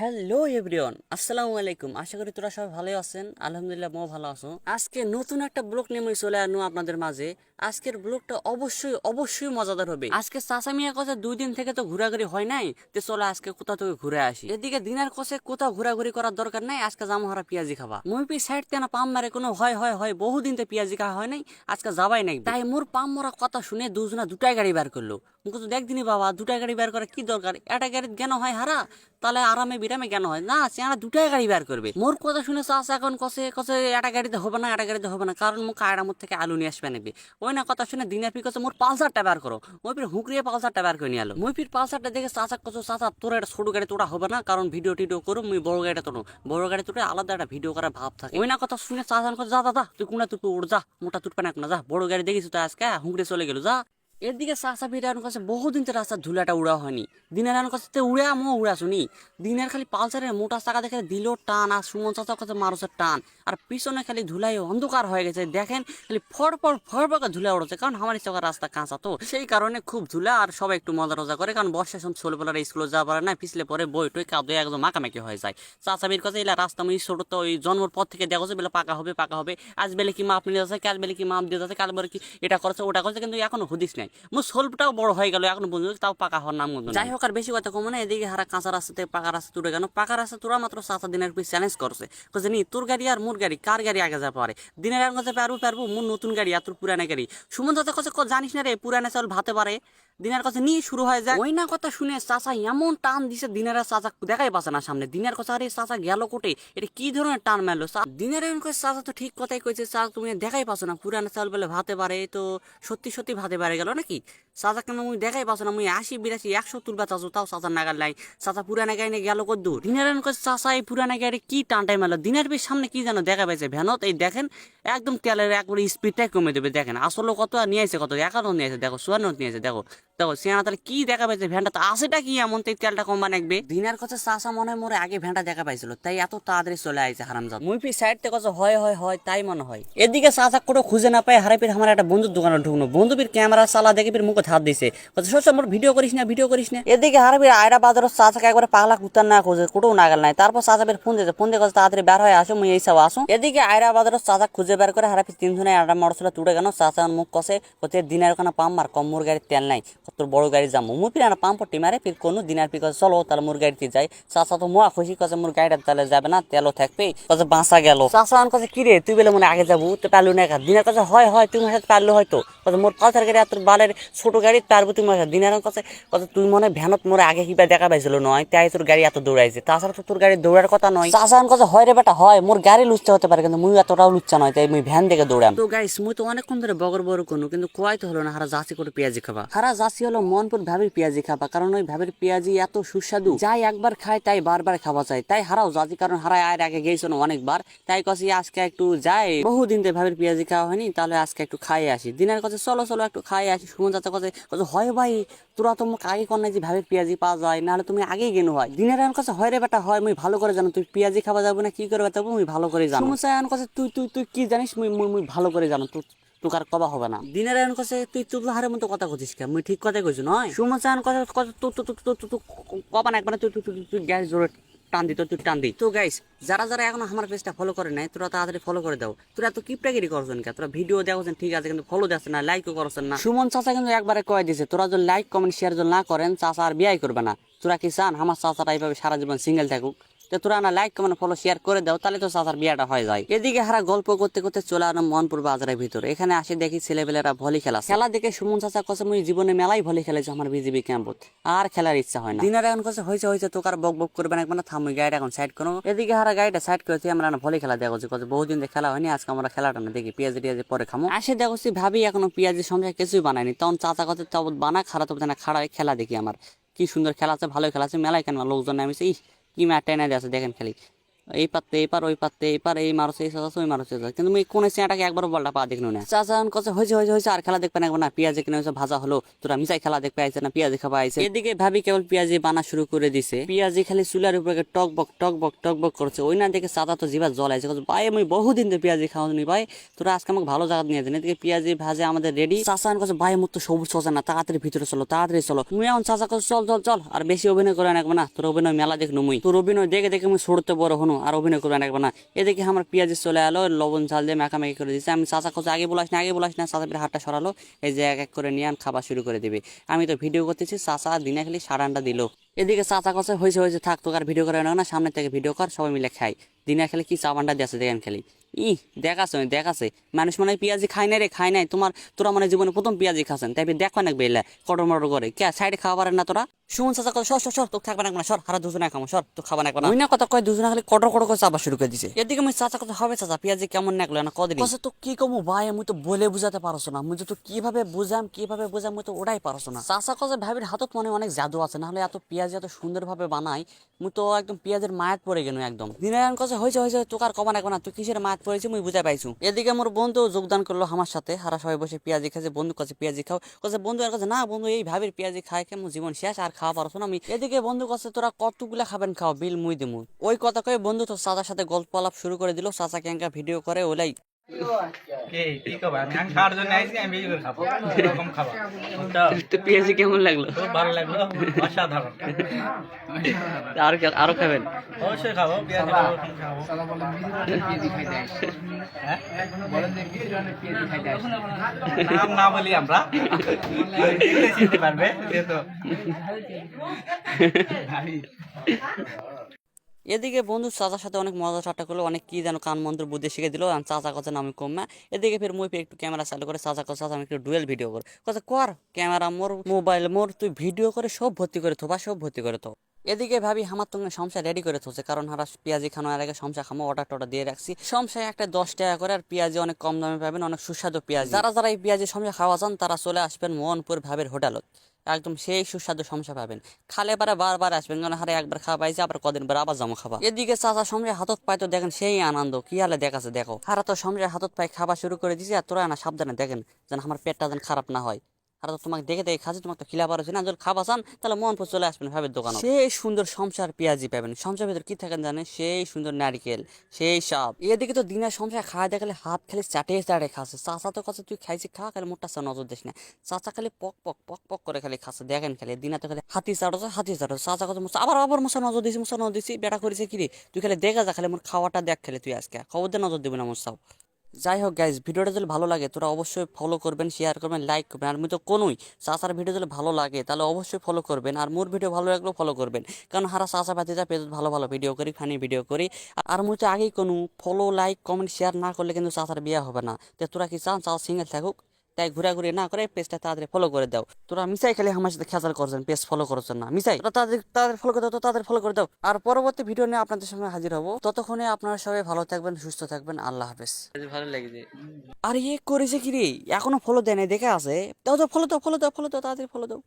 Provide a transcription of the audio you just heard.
Hello everyone, আসসালামু আলাইকুম। আশা করি তোরা সবাই ভালো আছেন। আলহামদুলিল্লাহ মো ভালো আছো। আজকে নতুন একটা ব্লগ নিয়ে আমি চলে আনো আপনাদের মাঝে। আজকের ব্লগটা অবশ্যই অবশ্যই মজাদার হবে। আজকে চাচা মিয়া কথা দুই দিন থেকে তো ঘোরাঘুরি হয় নাই, তো চলো আজকে কোথাও থেকে ঘুরে আসি। এদিকে দিনের কষে কোথাও ঘোরাঘুরি করার দরকার নাই, আজকে জামো হারা পেঁয়াজি খাবা। মুই সাইড তেনা পাম মারে কোনো হয় হয় হয়, বহুদিন তো পেঁয়াজি খাওয়া হয় নাই, আজকে যাবাই নাই। তাই মোর পাম মরা কথা শুনে দুজনা দুটাই গাড়ি বের করল। মুখে তো দেখদিনি বাবা, দুটাই গাড়ি বের করা কি দরকার? একটা গাড়ি জ্ঞান হয় হারা? তাহলে আরামে বিরামে কেন হয়? না, চেহারা দুটাই গাড়ি বের করবে। মোর কথা শুনে চাষ এখন কষে কষে একটা গাড়িতে হবে না, একটা গাড়িতে হবে না, কারণ মুখ আয়রামত থেকে আলু নিয়ে আসবে নেবে ওই না কথা শুনে দিনের পি কছে মোর পালসারটা বের করো। ওই ফির হুঁকরিয়ে পালসারটা বের করে নিয়ে আলো মুই ফির পালসারটা দেখে চাচা কছো চাচা, তোর একটা ছোট গাড়ি তোরা হবে না, কারণ ভিডিও টিডিও করো মুই বড় গাড়িটা তোলো বড় গাড়ি তোরে আলাদা একটা ভিডিও করার ভাব থাকে। ওই না কথা শুনে চাচা কছে যা দাদা তুই কোনা তুই উড় যা, মোটা তুটপে না যা, বড় গাড়ি দেখিস তো আজকে হুঁকড়ে চলে গেল, যা। এদিকে চাচা বিরান কাছে বহুদিন তো রাস্তার ধুলাটা উড়া হয়নি। দিনের আন কাছে তো উড়ে আমও উড়া শুনি। দিনের খালি পালসারের মোটা চাকা দেখে দিল টান আর সুমন চাচার কাছে মানুষের টান। আর পিছনে খালি ধুলাই অন্ধকার হয়ে গেছে। দেখেন খালি ফড় ফড় ফড় ফড় ধুলা উড়ছে কারণ আমার চোখের রাস্তা কাঁচা তো। সেই কারণে খুব ধুলা আর সবাই একটু মজা টজা করে। কারণ বর্ষা সময় ছোটবেলার স্কুলে যাওয়া পারে না। পিছলে পরে বই টই কাদে একদম মাখামাখি হয়ে যায়। চাচাবির কাছে এলা রাস্তা আমি ছোট তো ওই জন্মর পর থেকে দেখো বেলে পাকা হবে পাকা হবে। আজ বেলে কি মাপ নিয়ে যাচ্ছে, কাল বেলে কি মাপ দিয়ে যাচ্ছে, কাল বেলে কি এটা করছে, ওটা করছে। কিন্তু এখনও হুদিস নাই। মো সোলপটাও বড় হয়ে গেল এখনও পর্যন্ত তাও পাকা হওয়ার নাম গন্ধ যাই হোক আর বেশি কথা কম না এদিকে হারা কাঁচা রাস্তা থেকে পাকা রাস্তা তুলে গেল পাকা রাস্তা তোরা মাত্র চাচা দিনের পিস চ্যালেঞ্জ করছে বলছে নি তোর গাড়ি আর মোর গাড়ি কার গাড়ি আগে যা পারে দিনের আর কাছে পারব পারব মোর নতুন গাড়ি আর তোর পুরানা গাড়ি। সুমন দাদা কাছে জানিস না রে পুরানা চাল ভাতে পারে দিনের কাছে নিয়ে শুরু হয়ে যায়। ওই না কথা শুনে চাচা এমন টান দিছে দিনের চাচা দেখাই পাচ্ছে না সামনে। দিনের কথা আরে চাচা গেল কোটে এটা কি ধরনের টান মারলো চা- দিনের চাচা তো ঠিক কথাই কইছে চাচা তুমি দেখাই পাচ্ছ না পুরানা চাল বলে ভাতে পারে তো সত্যি সত্যি ভাতে পারে গেল। নাকি? চাচা কেন মুই দেখাই পাচ্ছ না মুই আশি বিরাশি একশো তুলবা চাচু তাও চাচার নাগাল নাই। চাচা পুরানা গাড়ি গেল কত দূর দিনের চাচা এই পুরানা গাড়ি কি টানটাই মারলো? দিনের বেশ সামনে কি যেন দেখা পাইছে ভ্যানত এই দেখেন একদম তেলের একবারে স্পিডটাই কমে দেবে দেখেন। আসলে কত আর নিয়ে আসে কত একান্ন নিয়ে আসে দেখো চুয়ান্ন নিয়ে আসে দেখো। দেখো সিয়ানা তাহলে কি দেখা পাইছে? ভ্যানটা তো আসেটা কি এমন? তো এই তেলটা কমবা নাকবে? দিনের কথা চাষা মনে হয় মোরে আগে ভ্যানটা দেখা পাইছিল তাই এত তাড়াতাড়ি চলে আইছে হারামজাদ। মুইপি সাইড থেকে কথা হয় হয় হয় তাই মনে হয়। এদিকে চাষা করে খুঁজে না পাই হারাপির আমার একটা বন্ধুর দোকানে ঢুকনো বন্ধুপির ক্যামেরা চালা দেখে ফির মুখে হাত দিছে। শোষ মোর ভিডিও করিস না ভিডিও করিস না। এদিকে হারাপির আয়রা বাজারের চাচাকে একবারে পাগলা কুত্তার না খুঁজে কোটেও নাগাল নাই। তারপর চাচাপের ফোন দিয়েছে ফোন দিয়ে তাড়াতাড়ি বের হয়ে আসো মুই এইসব আসো। এদিকে আয়রা বাজারের চাচা খুঁজে বের করে হারাপি তিনজনে আড়া মরসলা তুড়ে গেল চাচা মুখ কষে কোথায় দিনের ওখানে পাম মার কম মোর গাড়ির তেল নাই। কত বড় গাড়ি যাব? মুই ফির আনা পাম্প পট্টি মারে ফির কোনো দিনের পি কছে চলো তাহলে মোর গাড়িতে যাই। চাচা তো মুয়া খুশি কছে মোর গাড়িটা তাহলে যাবে না তেলও থাকবে। কছে বাঁচা গেল। চাচা আন কাছে কিরে তুই বলে মনে আগে যাব তো পারলু না দিনের কাছে হয় হয় তুই মনে পারল হয়তো। কছে মোর পালসার গাড়ি আর তোর বালের ছোট গাড়ি তুই মনে দিনের কাছে কছে তুই মনে ভ্যানত মোরে আগে কিবা দেখা পাইছিল? নয় তাই তোর গাড়ি এত দৌড়াইছে। তাছাড়া তো তোর গাড়ি দৌড়ার কথা নয়। আন কাছে হয় রে বেটা হয় মোর গাড়ি লুচ্চা হতে পারে কিন্তু মুই এতটাও লুচ্চা নয় তাই মুই ভ্যান দেখে দৌড়াম। তো গাইস মুই তো অনেকক্ষণ ধরে বগর বগর কোনো কিন্তু কোয়াই তো হলো না হারা জাসি করে পেঁয়াজি খাবা। হারা জাসি হলো মনপুর ভাবির পেঁয়াজি খাবা কারণ ওই ভাবির পেঁয়াজি এত সুস্বাদু। যাই একবার খায় তাই বারবার খাওয়া চাই তাই হারাও জাতি কারণ হারাই আর আগে গেছিল অনেকবার। তাই কছি আজকে একটু যাই। বহুদিন ধরে ভাবির পেঁয়াজি খাওয়া হয়নি তাহলে আজকে একটু খাই আসি। দিনের কাছে চলো চলো একটু খাই আসি সুমন চাচা কাছে কাছে হয় ভাই তোরা তো মুখ আগে কর নাই যে ভাবির পেঁয়াজি পাওয়া যায় নাহলে তুমি আগেই গেনো হয়। দিনের আমার কাছে হয় রে বেটা হয় মুই ভালো করে জানো তুই পেঁয়াজি খাওয়া যাব না কি করে যাব মুই ভালো করে জানো। সুমন চাচা কাছে তুই তুই তুই কি জানিস মুই মুই ভালো করে জানো তুই তোকার কবা হবে না। দিনের আয়ন কাছে তুই তুই হারের মতো কথা কছিস কে মুই ঠিক কথাই কইছি নয়? সুমন চায়ন কথা কথা তুই তুই তুই তুই তুই কবা না একবার তুই তুই তুই গ্যাস জোরে টান দিত তুই টান দি তো গাইস যারা যারা এখন আমার পেজটা ফলো করে নাই, তোরা তাড়াতাড়ি ফলো করে দাও। তোরা তো কিপটাগিরি করছেন কে? তোরা ভিডিও দেখছেন, ঠিক আছে, কিন্তু ফলো দেখছেন না লাইকও করছেন না। সুমন চাচা কিন্তু একবারে কয়ে দিছে, তোরা যদি লাইক কমেন্ট শেয়ার যদি না করেন, চাচা আর বিয়াই করবে না। তোরা কি চান? আমার চাচাটা এইভাবে সারা জীবন সিঙ্গেল থাকুক। তো তোরা না লাইক কমেন্ট ফলো শেয়ার করে দাও, তাহলে তো চাচার বিয়াটা হয়ে যায়। এদিকে হারা গল্প করতে করতে চলে আনো মনপুর বাজারের ভিতরে। এখানে আসে দেখি ছেলেপেলেরা ভলি খেলা খেলা দেখে সুমন চাচা কছে মুই জীবনে মেলাই ভলি খেলেছি আমার বিজিবি ক্যাম্পত আর খেলার ইচ্ছা হয় না। দিনের এখন কছে হয়েছে হয়েছে তোকার বক বক করবে না। একবার থামুই গাড়িটা এখন সাইড করো। এদিকে হারা গাড়িটা সাইড করেছি আমরা না ভলি খেলা দেখছি কত বহুদিন ধরে খেলা হয়নি, আজকে আমরা খেলাটা না দেখি, পেঁয়াজি টিয়াজি পরে খামো। আসে দেখছি ভাবি, এখনও পেঁয়াজির সঙ্গে কিছুই বানায়নি। তখন চাচা কত তবত বানা খারাপ তবে না, খাড়া খেলা দেখি আমার। কি সুন্দর খেলা আছে ভালো খেলা আছে, মেলায় কেন লোকজন? নামিছে ইস কি ম্যাট না আছে দেখেন খালি। এই পাত্তে, এই পার, ওই পাত্তে, এই পার, এই মারছে, এই সাজা ওই মারছে কিন্তু আমি কোন সিনাটাকে একবার বলটা পা দেখল না। চাচা কছে হয়েছে হয়েছে হয়েছে আর খেলা দেখবে না একবার না, পেঁয়াজে কিনে হয়েছে ভাজা হলো। তোরা মিসাই খেলা দেখবে, আইছে না, পেঁয়াজি খাবা, আইছে। এদিকে ভাবি কেবল পেঁয়াজি বানা শুরু করে দিছে। পেঁয়াজি খালি চুলার উপরে টক বক টক বক টক বক করছে। ওই না দেখে চাচা তো জিভা জল আইছে ভাই, আমি বহুদিন তো পেঁয়াজি খাওয়ানি ভাই। তোরা আজকে আমাকে ভালো জায়গা নিয়ে দেন এদিকে পেঁয়াজি ভাজে আমাদের রেডি। চাচা কাছে ভাই, মুখ তো সবুজ চলছে না, তাড়াতাড়ি ভিতরে চলো, তাড়াতাড়ি চলো। তুমি এখন চাচা কাছে চল চল চল, আর বেশি অভিনয় করে না তোর অভিনয় মেলা দেখনু মুই। তোর অভিনয় দেখে দেখে আমি সরতে বড় হনু। আর অভিনয় করে আনবে না। এদিকে আমার পেঁয়াজি চলে এলো, লবণ ঝাল দিয়ে মাখামাখি করে দিচ্ছে আমি চাচা কাছে আগে বলাস না আগে বলাস না চাচা ফিরে হাতটা সরালো। এই যে এক এক করে নিয়ে আন খাবার শুরু করে দিবে। আমি তো ভিডিও করতেছি, চাচা দিনে খালি সাড়ানটা দিল। এদিকে চাচা কাছে হয়েছে হয়েছে থাক, তোকে আর ভিডিও করে না, সামনে থেকে ভিডিও কর, সবাই মিলে খাই। দিনে খেলে কি চাবানটা দিয়েছে দেখেন খালি। ই দেখাছে দেখাছে। মানুষ মনে পেঁয়াজি খায় নাই রে, খায় নাই। তোমার, তোরা মানে জীবনে প্রথম পেঁয়াজি খাচ্ছেন। তাই দেখো না বেলা কটর মটর করে। কে সাইডে খাওয়া পারেন না তোরা? শুন চাচা কথা সর সর সর তোকে থাকবে না না, সর হারা দুজনে খামো সর তো খাবা না না। ওই না কথা কয় দুজনে খালি কটর কটর করে চাপা শুরু করে দিছে। এদিকে আমি চাচা কথা হবে চাচা পেঁয়াজি কেমন নাকলো না কদিন? কথা তো কি কমু ভাই আমি তো বলে বুঝাতে পারছ না। মুই তো কীভাবে বুঝাম কীভাবে বুঝাম মুই তো ওটাই পারছ না। চাচা কথা ভাবির হাতত মনে অনেক জাদু আছে নাহলে এত পেঁয়াজ এত সুন্দরভাবে বানাই মুই তো একদম পেঁয়াজের মায়াত পড়ে গেল একদম। দিনারায়ণ কাছে হয়েছে হয়েছে তোকে আর কমা না তুই কিসের মায়াত পড়েছি মুই বুঝাই পাইছু। এদিকে আমার বন্ধু যোগদান করল আমার সাথে হারা সবাই বসে পেঁয়াজি খাইছে বন্ধু কাছে পেঁয়াজি খাও। কাছে বন্ধু আর কাছে না বন্ধু এই ভাবির পেঁয়াজি খায় কেমন জীবন শেষ আর খাওয়া পারছ না, আমি এদিকে বন্ধু কাছে তোরা কতগুলা খাবেন খাও, বিল মুই দিমু। ওই কথা কয়ে বন্ধু তো চাচার সাথে গল্প আলাপ শুরু করে দিল, চাচা ক্যাঙ্কা ভিডিও করে ওলাই পেঁয়াজি কেমন লাগল? ভালো লাগল অসাধারণ। আর খাবেন? অবশ্যই খাব হ্যাঁ? না বলি আমরা। চিনতে পারবে এদিকে বন্ধু চাচার সাথে অনেক মজা ঠাট্টা করল, অনেক কি যেন কান মন্ত্র বুদ্ধি শিখে দিল, আর চাচা কথা নামে কমা এদিকে ফের মুই একটু ক্যামেরা চালু করে, চাচা কথা আমি একটু ডুয়েল ভিডিও কর। কথা কর, ক্যামেরা মোর, মোবাইল মোর, তুই ভিডিও করে সব ভর্তি করে থো বা, সব ভর্তি করে তো এদিকে ভাবি আমার তোমার সমস্যা রেডি করে থোছে কারণ হারা পেঁয়াজি খানোর আগে সমস্যা খামো অর্ডার টর্ডার দিয়ে রাখছি। সমস্যায় একটা দশ টাকা করে আর পেঁয়াজি অনেক কম দামে পাবেন, অনেক সুস্বাদু পেঁয়াজ। যারা যারা এই পেঁয়াজি সমস্যা খাওয়া চান, তারা চলে আসবেন মোহনপুর ভাবের হোটেলত। একদম সেই সুস্বাদু সমস্যা পাবেন। খালে পারে বারবার আসবেন, কারণ হারে একবার খাওয়া পাইছে, আবার কদিন পরে আবার জমা খাবা। এদিকে চাচা সময় হাতত পাই তো দেখেন সেই আনন্দ, কি হালে দেখাছে দেখো। হারা তো সময় হাতত পাই খাওয়া শুরু করে দিছে, আর তোরা না সাবধানে দেখেন যেন আমার পেটটা যেন খারাপ না হয়। আর তো তোমাকে দেখে দেখে খাচ্ছি, তোমাকে তো খিলা পারছি না? যদি খাবা চান, তাহলে মন চলে আসবেন ভাবের দোকান সেই সুন্দর সংসার পেঁয়াজি পাবেন। সংসার ভিতর কি থাকেন জানেন? সেই সুন্দর নারিকেল, সেই সব এদিকে তো দিনের সংসার খাওয়া দেখালে হাত খালি চাটে চাটে খাচ্ছে। চাচা তো কাছে তুই খাইছি, খা, খালি মোটা চা নজর দিস না। চাচা খালি পক পক পক পক করে খালি খাচ্ছে, দেখেন খালি। দিনা তো খালি হাতি চাটছে হাতি চাটছে। চাচা কথা মশা আবার আবার মশা নজর দিছি মশা নজর দিছি বেটা করেছে কি রে? তুই খালি দেখা যা, খালি মোর খাওয়াটা দেখ খালি তুই আজকে। খবর দিয়ে নজর দিবি না মোর যাই হোক গাইজ ভিডিওটা যদি ভালো লাগে, তোরা অবশ্যই ফলো করবেন শেয়ার করবেন লাইক করবেন। আর আমি তো কোনোই চাচার ভিডিও যদি ভালো লাগে, তাহলে অবশ্যই ফলো করবেন। আর মোর ভিডিও ভালো লাগলেও ফলো করবেন। কারণ হারা চাচা পাতিটা পেজ ভালো ভালো ভিডিও করি ফানি ভিডিও করি। আর মুই তো আগেই কোনো ফলো লাইক কমেন্ট শেয়ার না করলে কিন্তু চাচার বিয়ে হবে না। তো তোরা কি চান, চাচা সিঙ্গেল থাকুক? তাই ঘোরাঘুরি না করে পেজটা তাড়াতাড়ি ফলো করে দাও। তোরা মিসাই খালি আমার সাথে খেয়াল করছেন পেজ ফলো করছেন না। মিসাই তোরা তাদের তাদের ফলো করে দাও তো তাদের ফলো করে দাও। আর পরবর্তী ভিডিও নিয়ে আপনাদের সঙ্গে হাজির হব। ততক্ষণে আপনারা সবাই ভালো থাকবেন সুস্থ থাকবেন। আল্লাহ হাফেজ। ভালো লেগেছে আর ইয়ে করেছে কি রে? এখনও ফলো দেয় নাই দেখে আছে। দাও তো ফলো দাও ফলো দাও ফলো দাও তাদের ফলো দাও।